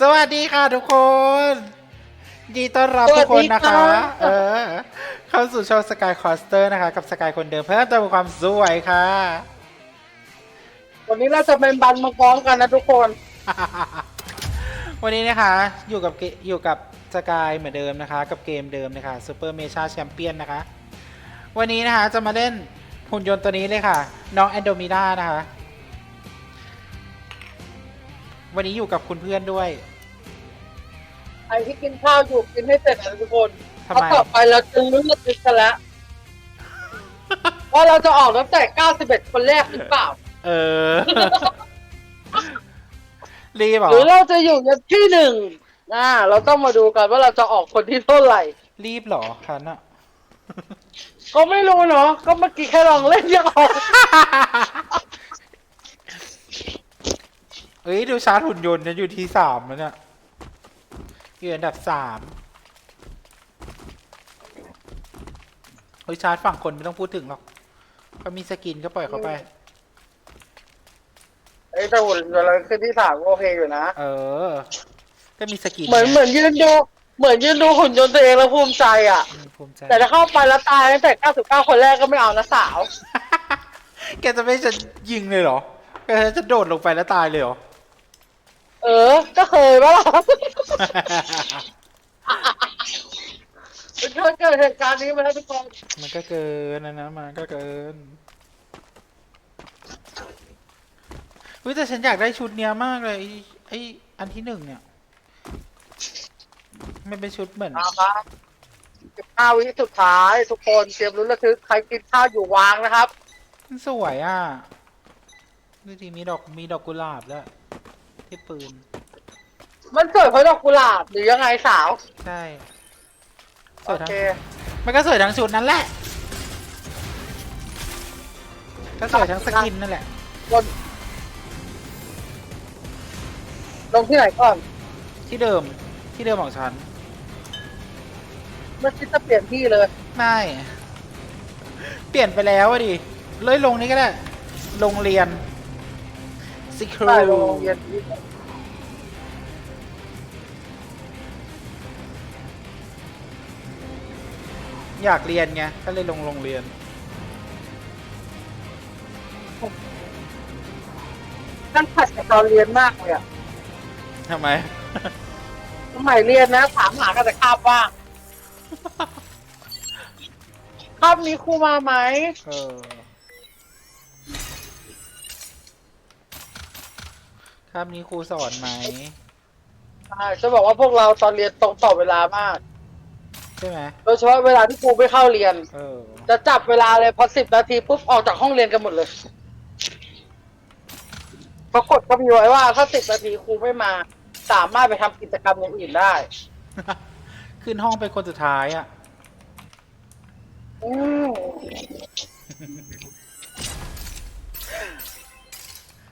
สวัสดีค่ะทุกคนยินดีต้อนรับทุกคนนะคะสวัสดีค่ะเออ เข้าสู่ช่องสกายคอสเตอร์นะคะ กับสกายคนเดิมเพิ่มเติมความสวยค่ะ วันนี้เราจะเป็นบันมาฟ้องกันนะทุกคน วันนี้นะคะ อยู่กับเกอยู่กับสกายเหมือนเดิมนะคะ กับเกมเดิมนะคะซูเปอร์เมชาแชมเปี้ยนนะคะ วันนี้นะคะจะมาเล่นหุ่นยนต์ตัวนี้เลยค่ะ น้องแอนโดมิดานะคะ วันนี้อยู่กับคุณเพื่อนด้วยใครที่กินข้าวอยู่กินให้เสร็จนะทุกคนทำเพราะไมต่อไปเราจะลุ้นระทึกกันแล้วว่าเราจะออกตั้งแต่ 91 คนแรกหรือเปล่า เออ รีบเหรอหรือเราจะอยู่ยันที่หนึ่งอ่าเราต้องมาดูกันว่าเราจะออกคนที่เท่าไหร่ รีบเหรอคันอะ ก็ไม่รู้เนาะก็เมื่อกี้แค่ลองเล่นยังออก เอ้ย ดูชาร์จหุ่นยนต์เนี่ยอยู่ที่สามแล้วเนี่ย อยู่อันดับสามเฮ้ยชาร์จฝั่งคนไม่ต้องพูดถึงหรอกเขามีสกินก็ปล่อยเขาไป ไอ้แต่หุ่นเราขึ้นที่สามก็โอเคอยู่นะ เออ ก็มีสกินเหมือนไงเหมือนยืนดูเหมือนยืนดูหุ่นยนต์ตัวเองแล้วภูมิใจอะ อืมภูมิใจ แต่ถ้าเข้าไปแล้วตายตั้งแต่ 99 คนแรกก็ไม่เอานะสาว แกจะไม่จะยิงเลยเหรอ แกจะโดดลงไปแล้วตายเลยเหรอ เออ ก็เคยว่าล่ะมันเคยเกิดเหตุการณ์นี้มาแล้วทุกคนมันก็เกินนะนะมันก็เกินเฮ้ยแต่ฉันอยากได้ชุดเนี้ยมากเลยไอ้ไออันที่หนึ่งเนี่ย มันเป็นชุดเหมือน มาครับ15วิสุดท้ายทุกคนเตรียมรุ้นระทึกใครกินข้าวอยู่วางนะครับมันสวยอะดูดิมีดอกมีดอกกุหลาบแล้ว ที่ปืน มันสวยเพราะดอกกุหลาบหรือยังไงสาว ใช่สโอวยทั้งเคมันก็สวยทั้งชุดนั่นแหละ ก็สวยทั้งสกินนั่นแหละ ลงลงที่ไหนก่อน ที่เดิม ที่เดิมของฉันเมื่อคิดจะเปลี่ยนที่เลย ไม่ เปลี่ยนไปแล้วอะดิ เลยลงนี้ก็ได้โรงเรียน ซิครูได้ลงโรงเรียนนี้อยากเรียนไงก็เลยลงโรงเรียน นั่นขัดกับตอนเรียนมากเลยอะทำไม สมัยเรียนนะถามหากันแต่คาบว่างคาบนี้ครูมาไหม เออ คาบนี้ครูสอนไหม ใช่จะบอกว่าพวกเราตอนเรียนตรงต่อเวลามาก ใช่ไหม โดยเฉพาะเวลาที่ครูไม่เข้าเรียน เออ จะจับเวลาเลยพอสิบนาทีปุ๊บออกจากห้องเรียนกันหมดเลยปรากฏก็มีไว้ว่าถ้าสิบนาทีครูไม่มา สามารถไปทำกิจกรรมอย่างอื่นได้ ขึ้นห้องเป็นคนสุดท้ายอะ อืม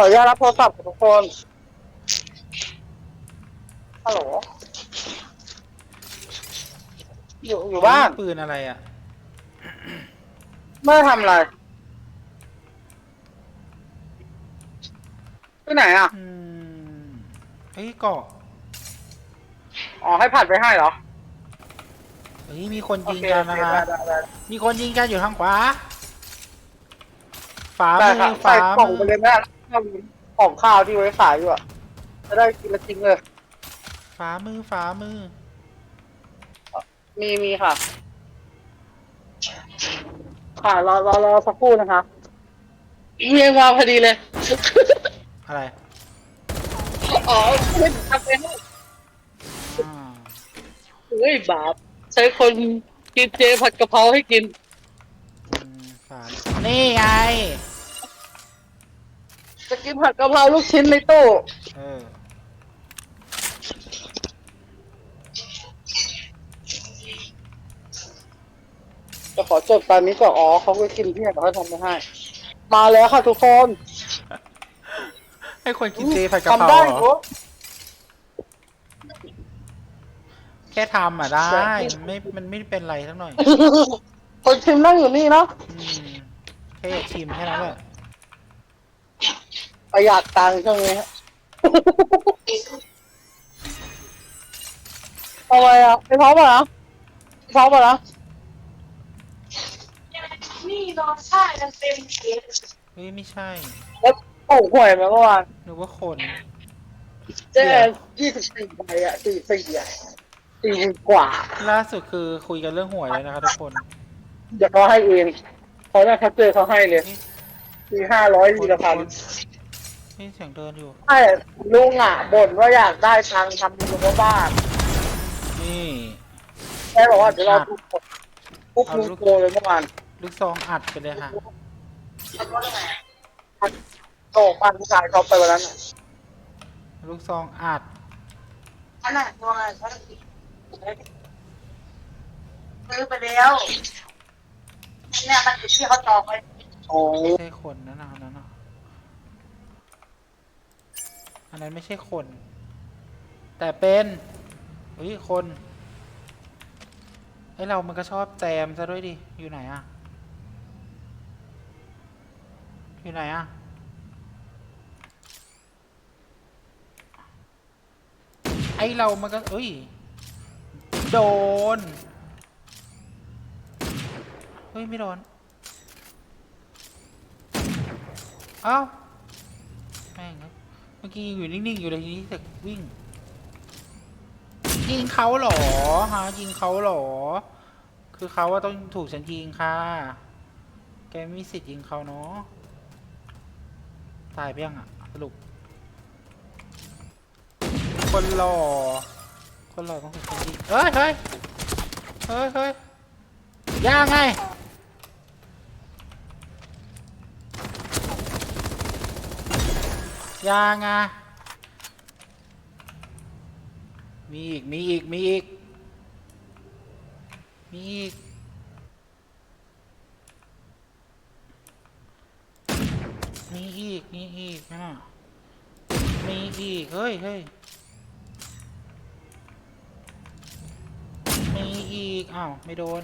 ออนุญาตรับโทรศัพท์ของทุกคน ฮัลโหล อยู่อยู่บ้าน ปืนอะไรอะ ไม่ได้ทำอะไรที่ไหนอะ อืมเฮ้ยเกาะอ๋อให้ผัดไปให้เหรอเฮ้ยมีคนยิงโอเคกันนะคะโอเคได้ได้ มีคนยิงกันอยู่ทางขวา ฝาได้มืค่ะอใส่ฝากล่องมืไปอเลยแม่ ของข้าวที่ไว้ขายอยู่อะจะได้กินและจริงเลย ฝามือฝามือ มีมีค่ะ ค่ะรอรอรอสักครู่นะคะเมียมาพอดีเลย อะไรอ๋อไม่ทำไปให้อ่าเฮ้ยบาปใช้คนกินเจผัดกะเพราให้กินอืมฝานี่ไง จะกินผัดกะเพราลูกชิ้นในตู้เออจะขอจดตอนนี้ก่อนอ๋อเขาไปกินที่ไหนเขาทำไม่ให้ มาแล้วค่ะทุกคนให้คนกินเจผัดกะเพราทำได้เหรเหรออ แค่ทำอะได้มันไม่มันไม่เป็นไรสักหน่อยคนชิมนั่งอยู่นี่เนาะอืมแค่อยากชิมแค่นั้นแหละ ประหยัดตังค์ช่วงนี้ทำไมอะไปพร้อมป่ะนะไปพร้อมป่ะนะนี่นอนใช่กันเต็มเตียงเฮ้ยไม่ใช่แล้วโอ้โหวยไหมเมื่อวานนึกว่าคน เจ๊ยี่สิบสี่ใบอะสี่สี่อะสี่กว่า ล่าสุดคือคุยกันเรื่องหวยเลยนะคะทุกคน เดี๋ยวเขาให้เองเขาได้ทักเจอเขาให้เลยนี่ทีห้าร้อยทีละพันนี่ เสียงเดินอยู่ ใช่ลุงอะบ่นว่าอยากได้ตังค์ทำบุญกับบ้านนี่แม่บอกว่าเดี๋ยวเราทุบทุบลุงโกเลยเมื่อวานลูกซองอัดไปเลยค่ะโตบ้านผู้ชายเขาไปวันนั้นน่ะลูกซองอัดอันนั้นตัวอะไรเขาซื้อไปแล้วเนี่ยมันอยู่ที่เขาจองไว้โอ้ไม่ใช่คนนะนะอันนั้นนะ อันนั้นไม่ใช่คน แต่เป็นเฮ้ยคนไอเรามันก็ชอบแจมซะด้วยดิ อยู่ไหนอะอยู่ไหนอะไอเรามันก็เอ้ย โดน เฮ้ย ไม่โดน เอ้าแม่ง เมื่อกี้อยู่นิ่งๆอยู่เลยทีนี้แต่วิ่งยิงเขาเหรอฮะยิงเขาเหรอ คือเขาว่าต้องถูกฉันยิงค่ะ แกไม่มีสิทธิ์ยิงเขาเนาะตายไปยังอะสรุปคนหล่อคนหล่อต้องถูกฉันยิงเฮ้ยเฮ้ยเฮ้ยเฮ้ยย่างไง ยางอะมีอีก มีอีก มีอีก มีอีก มีอีก มีอีกนะมีอีก เฮ้ยเฮ้ยมีอีก อ้าว ไม่โดน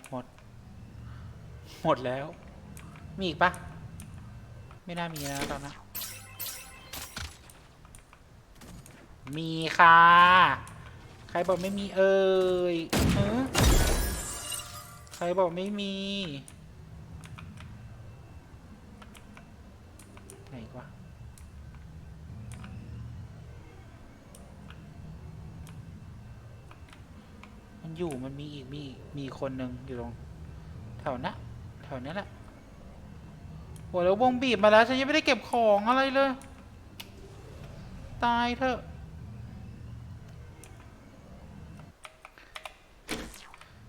ดหมด หมดแล้ว มีอีกปะไม่น่ามีแล้วตอนนั้นมีค่ะ ใครบอกไม่มีเอ่ยใครบอกไม่มี ไหนวะ มัน อยู่มันมีอีกมีมีคนหนึ่งอยู่ตรงแถวนะแถวนี้แหละโหแล้ววงบีบมาแล้วฉันยังไม่ได้เก็บของอะไรเลย ตายเถอะ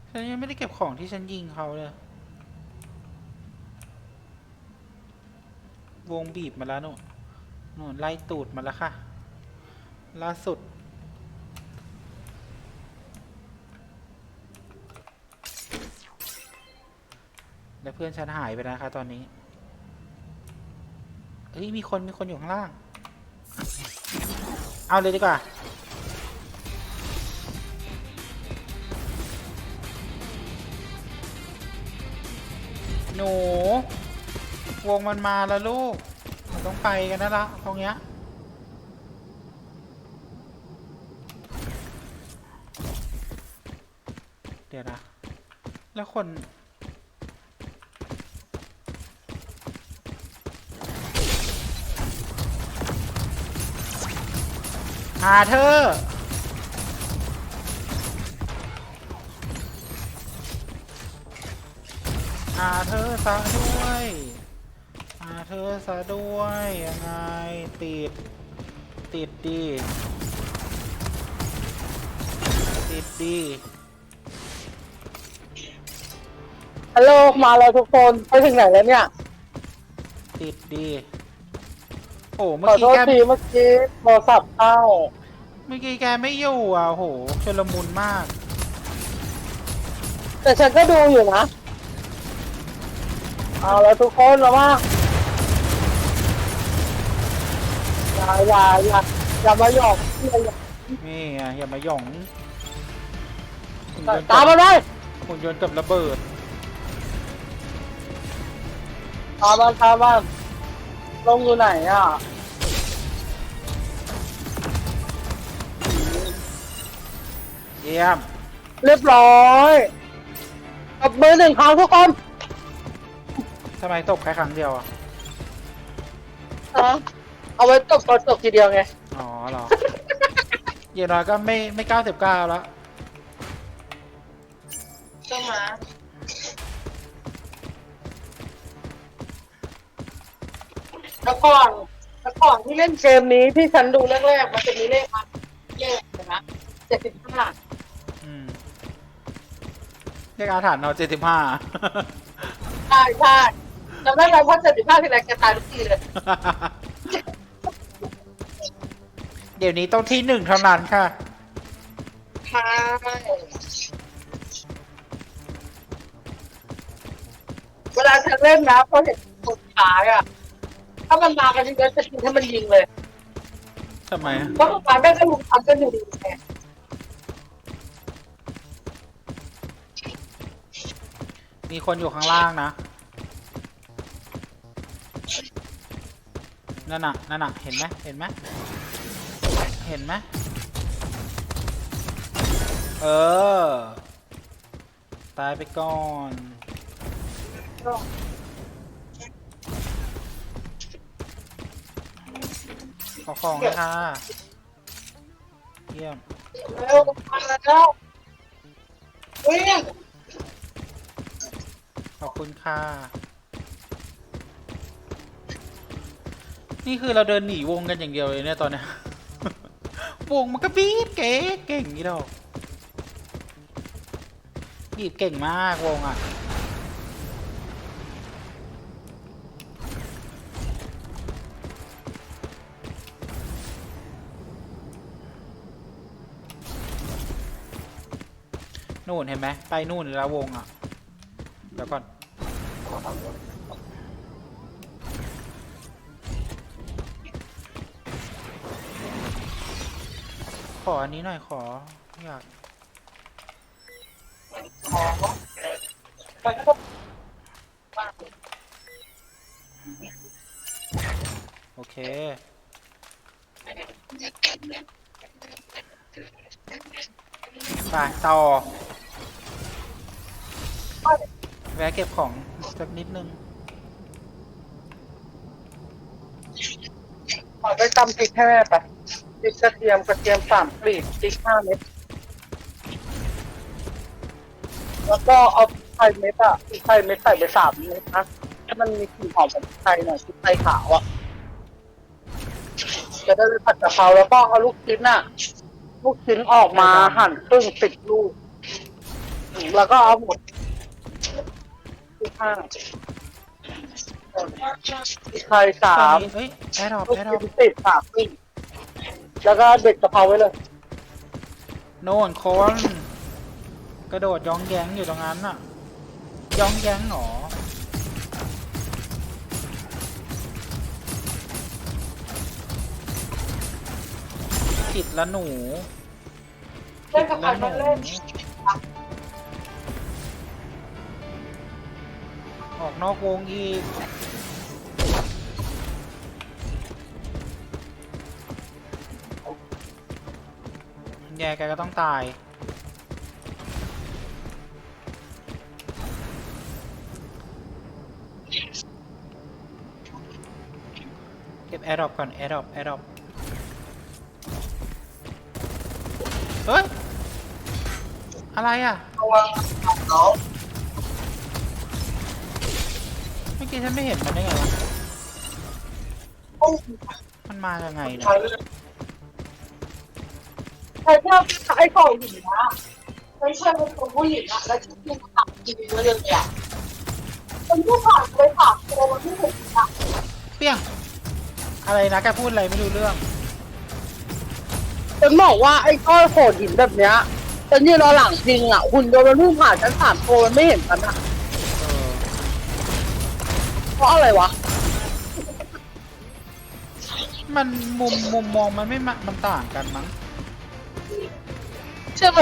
ฉันยังไม่ได้เก็บของที่ฉันยิงเขาเลยวงบีบมาแล้วหนูหนูไล่ตูดมาแล้วค่ะล่าสุด และเพื่อนฉันหายไปนะคะตอนนี้เอ้ย มีคนมีคนอยู่ข้างล่าง เอาเลยดีกว่า หนู วงมันมาแล้วลูก มันต้องไปกันนะละตรงเนี้ยเดี๋ยวนะ แล้วคน หาเธอหาเธอซะด้วยหาเธอซะด้วยยังไงติด ติดดีติดดีฮัลโหลมาแล้วทุกคน ไปถึงไหนแล้วเนี่ย ติดดีโอ้ขเมื่ออกี้โทษแกทีเมื่อกี้โทรศัพท์เข้าเมื่อกี้แกไม่อยู่อะโหชลมุนมาก แต่ฉันก็ดูอยู่นะ เอาแล้วทุกคนแล้วว่าอย่าอย่าอย่าอย่ามาหยอกเพื่อนอย่านี่อะอย่ามาหย่องหุ่นยนต์ตามมาเลยหุ่นยนต์กับระเบิด ตามมาตามมาลงอยู่ไหนอะ เยี่ยม เรียบร้อยตบมือหนึ่งครั้งทุกคนทำไมตบแค่ครั้งเดียวอะอะเอาไว้ตบตอนตบทีเดียวไง อ๋อเหรอ อย่างน้อยก็ไม่ไม่เก้าสิบเก้าแล้วใช่ไหมแล้วก่อนแล้วก่อนที่เล่นเกมนี้ที่ฉันดูแรกๆมันจะมีเลขมาเลขเห็นไหมเจ็ดสิบห้าอืมเรียกอาถรรพ์เอาเจ็ดสิบห้าใช่ใช่จำได้ไหมเพราะเจ็ดสิบห้าทีไรแกตายทุกทีเลย เดี๋ยวนี้ต้องที่หนึ่งเท่านั้นค่ะ ใช่เวลาฉันเล่นนะพอเห็นคนขายอะ ถ้ามันมากันเยอะๆจะกินให้มันยิงเลยทำไมอะเพราะคนขายแม่งก็ลุมทำกันอยู่ดีไง มีคนอยู่ข้างล่างนะ นั่นน่ะ นั่นน่ะ เห็นไหมเห็นไหมเห็นไหมเออ ตายไปก่อน ขอของเลยค่ะเยี่ยมเร็วมาแล้ววิ่งขอ คุณค่ะ นี่คือเราเดินหนีวงกันอย่างเดียวเลยเนี่ยตอนเนี้ย วงมันก็บีบเก๋เก่งนี่ดอกบีบเก่งมากวงอะนู่นเห็นไหมไปนู่นแล้ววงอะเดี๋ยวก่อน ขออันนี้หน่อยขอ อยากโอเค ไปต่อแวะเก็บของ สักนิดนึงขอไปตำพริกให้แม่ไปพริกกระเทียมกระเทียมสามกลีบพริกห้าเม็ดแล้วก็เอาไทยเม็ดอะพริกไทยเม็ดใส่ไปสามเม็ดนะให้มันมีกลิ่นหอมของพริกไทยหน่อยพริกไทยขาวอะจะได้ไปผัดกะเพราแล้วก็เอาลูกชิ้นอะลูกชิ้นออกมาหั่นครึ่งสิบลูก แล้วก็เอาหมด พริกห้าพริกไทยสาตอนมนี้เฮ้ยแอร์ดรอปลูกแอร์ดรอชิ้ปนติดสามปิ้งแล้วก็เด็ดกะเพราไว้เลย โน่นคนกระโดดย้องแย้งอยู่ตรงนั้นน่ะย้องแย้งหรอผิดละหนูเล่ผินดกับใครละหก็นู ออกนอกวงอีก แย่แกก็ต้องตาย เก็บแอร์ดรอปก่อน แอร์ดรอปแอร์ดรอปเฮ้ย อะไรอะ ตัวเขา กี้ฉันไม่เห็นมันได้ไงวะมันมายังไงเนี่ยใครชอบไอ้ของหญิงนะไม่ใช่เป็นคนผู้หญิงอะแล้วชุดที่ขับกินเรื่องเนี่ยเป็นผู้ผ่านไปผ่านตัวมันไม่เห็นอะเปี้ยง อะไรนะแกพูดอะไรไม่รู้เรื่องฉันบอกว่าไอ้ก้อนโขดหินแบบเนี้ยฉันยืนรอหลังจริงอะหุ่นโดนมันพุ่งผ่านฉันผ่านตัวมันไม่เห็นฉันอะ เพราะอะไรวะ มันมุมมุมมองมันไม่มามันต่างกันมั้ง ใช่ไหม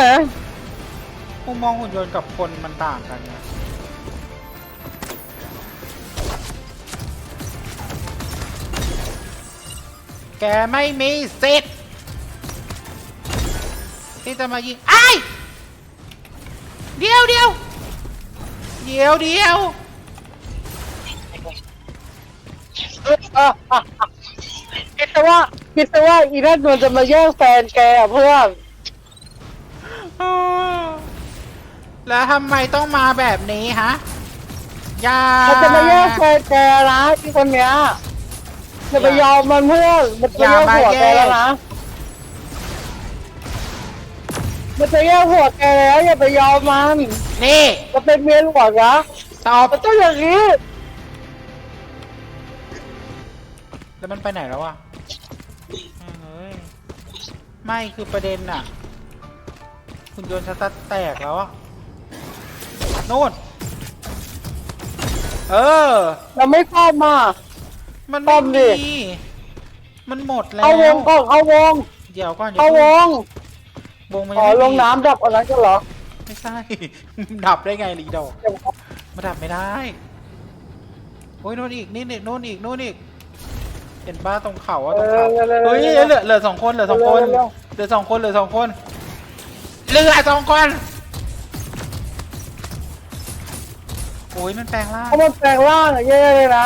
มุมมองหุ่นยนต์กับคนมันต่างกันนะแกไม่มีสิทธิ์ที่จะมายิงไอ้ายเดียวเดียวเดียวเดียว คิดแต่ว่าคิดแต่ว่าอีนั่นมันจะมาแย่งแฟนแกอะเพื่อนอ้าวแล้วทำไมต้องมาแบบนี้ฮะอย่ามันจะมาแย่งแฟนแกนะที่คนเนี้ยจะไปยอมมันเพื่อนมันจะแย่งหัวแกแล้วนะมันจะแย่งหัวแกแล้วอย่าไปยอมมันนี่จะเป็นเมียหลวงนะตอบมันต้องอย่างนี้ แล้วมันไปไหนแล้วอะแม่งเอ้ยไม่คือประเด็นน่ะคุณโยนต์สตาร์ทแตกแล้วอะนู่น เออ เราไม่เข้ามา มันป้ไม่อมดิ มีมันหมดแล้เข้าววงก่อนเข้าวง เดี๋ยวก่อนเข้าวงวงมันอ๋อยังไม่ลมีงน้ำดับอะไรกันเหรอไม่ใช่ ดับได้ไงลีดอกมาดับไม่ได้ โอ้ยโน่นอีกนี่นี่โน่นอีกโน่นอีกเห็นบ้าตรงเขาอะตรงเขาเออเร็วๆๆๆเฮ้ยเหลือเหลือสองคนเหลือสองคนเร็ว เหลือสองคนเหลือสองคนเหลือสองคนโอ้ยมันแปลงร่าง เพราะมันแปลงร่างอะแย่เลยนะ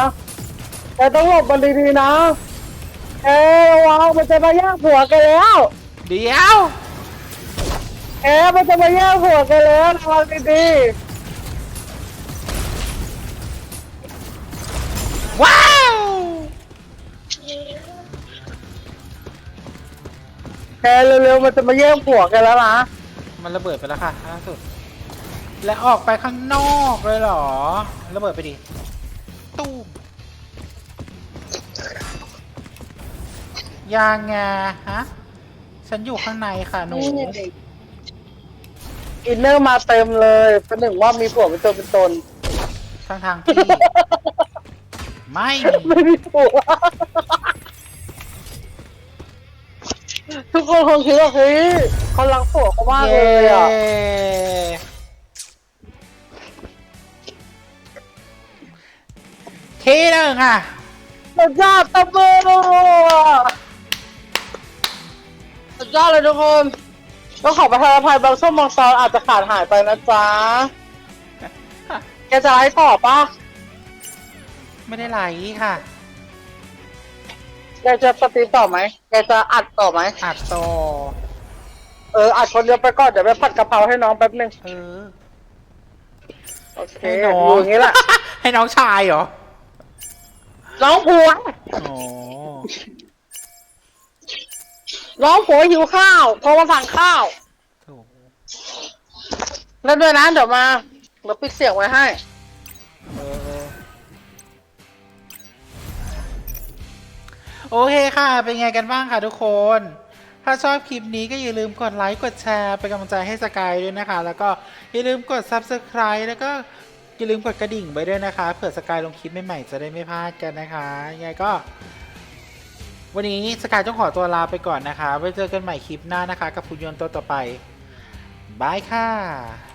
แต่ต้องหลบมันดีๆนะ เอ้ยระวังมันจะมาแย่งผัวแกันแล้ว เดี๋ยวเอ้ยมันจะมาแย่งผัวแกันแล้วระวังดีว้า แกเร็วๆมันจะมาแย่งผัวแกันแล้วนะมันระเบิดไปแล้วค่ะล่าสุด และออกไปข้างนอกเลยเหรอ ระเบิดไปดิ ตู้มยังไงฮะ ฉันอยู่ข้างในค่ะหนู อินเนอร์มาเต็มเลยเป็นหนึ่งว่ามีผัวเป็นตัวเป็นตน ทางทางที่ ไม่มี ไม่มีผัว ทุกคนคงคิดว่าเฮ้ยเขารักผัวเขามากเลยอะเย้ทีหนึ่งอะสุดยอดตบมือสุดยอดเลยทุกคนต้องขอประทานอภัยบางช่วงบางตอนอาจจะขาดหายไปนะจ๊ะ แกจะไลฟ์ต่อปะไม่ได้ไหลค่ะ แกจะสตรีมต่อไหมแกจะอัดต่อไหม อัดต่อเอออัดคนเดียวไปก่อนเดี๋ยวไปผัดกะเพราให้น้องแป๊บนึงเออ โอเคให้อน้องยู่อย่างนี้แหละ ให้น้องชายเหรอน้องผัว อ๋อน้องผัวหิวข้าวโทรมาสั่งข้าวถูกแล้วด้วยนะเดี๋ยวมาเดี๋ยวปิดเสียงไว้ให้ โอเคค่ะ เป็นไงกันบ้างค่ะทุกคน ถ้าชอบคลิปนี้ก็อย่าลืมกดไลค์ กดแชร์ เป็นกำลังใจให้สกายด้วยนะคะ แล้วก็อย่าลืมกด Subscribe แล้วก็อย่าลืมกดกระดิ่งไว้ด้วยนะคะ เผื่อสกายลงคลิปใหม่ๆจะได้ไม่พลาดกันนะคะยังไงก็ วันนี้สกายต้องขอตัวลาไปก่อนนะคะ ไว้เจอกันใหม่คลิปหน้านะคะ กับคุณยนต์ตัวต่อไปบายค่ะ